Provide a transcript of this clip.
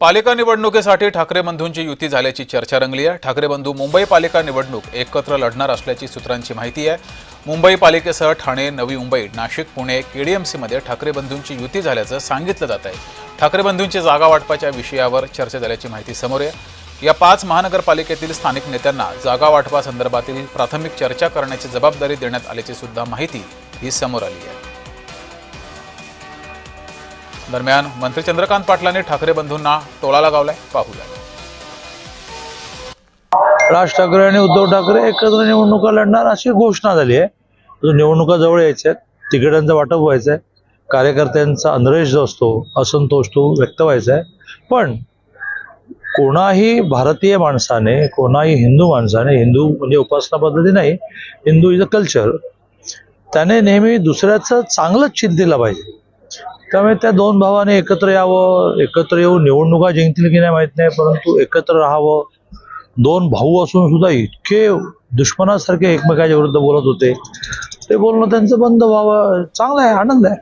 पालिका निवडणुकीसाठी ठाकरे बंधूंची युती झाल्याची चर्चा रंगली आहे. ठाकरे बंधू मुंबई पालिका निवडणूक एकत्र लढणार असल्याची सूत्रांची माहिती आहे. मुंबई पालिकेसह ठाणे नवी मुंबई नाशिक पुणे केडीएमसीमध्ये ठाकरे बंधूंची युती झाल्याचं सांगितलं जात आहे. ठाकरे बंधूंची जागा वाटपाच्या विषयावर चर्चा झाल्याची माहिती समोर आहे. या पाच महानगरपालिकेतील स्थानिक नेत्यांना जागा वाटपासंदर्भातील प्राथमिक चर्चा करण्याची जबाबदारी देण्यात आल्याची सुद्धा माहिती ही समोर आली आहे. दरम्यान मंत्री चंद्रकांत पाटलांनी ठाकरे बंधूंना टोळा लगावलाय. पाहूया. राज ठाकरे आणि उद्धव ठाकरे एकत्र निवडणुका लढणार अशी घोषणा झाली आहे. निवडणुका जवळ यायच्या आहेत तिकिटांचं वाटप व्हायचं आहे कार्यकर्त्यांचा अनरेश जो असतो असंतोष तो व्यक्त व्हायचा आहे. पण कोणाही भारतीय माणसाने कोणाही हिंदू माणसाने हिंदू म्हणजे उपासना पद्धती नाही हिंदू इज अ कल्चर त्याने नेहमी दुसऱ्याचं चांगलंच चिंतेला पाहिजे. त्यामुळे त्या दोन भावाने एकत्र यावं एकत्र येऊन निवडणुका जिंकतील की नाही माहीत नाही परंतु एकत्र राहावं. दोन भाऊ असून सुद्धा इतके दुश्मनासारखे एकमेकाच्या विरुद्ध बोलत होते. ते बोलणं त्यांचं बंद व्हावं. चांगलं आहे आनंद आहे.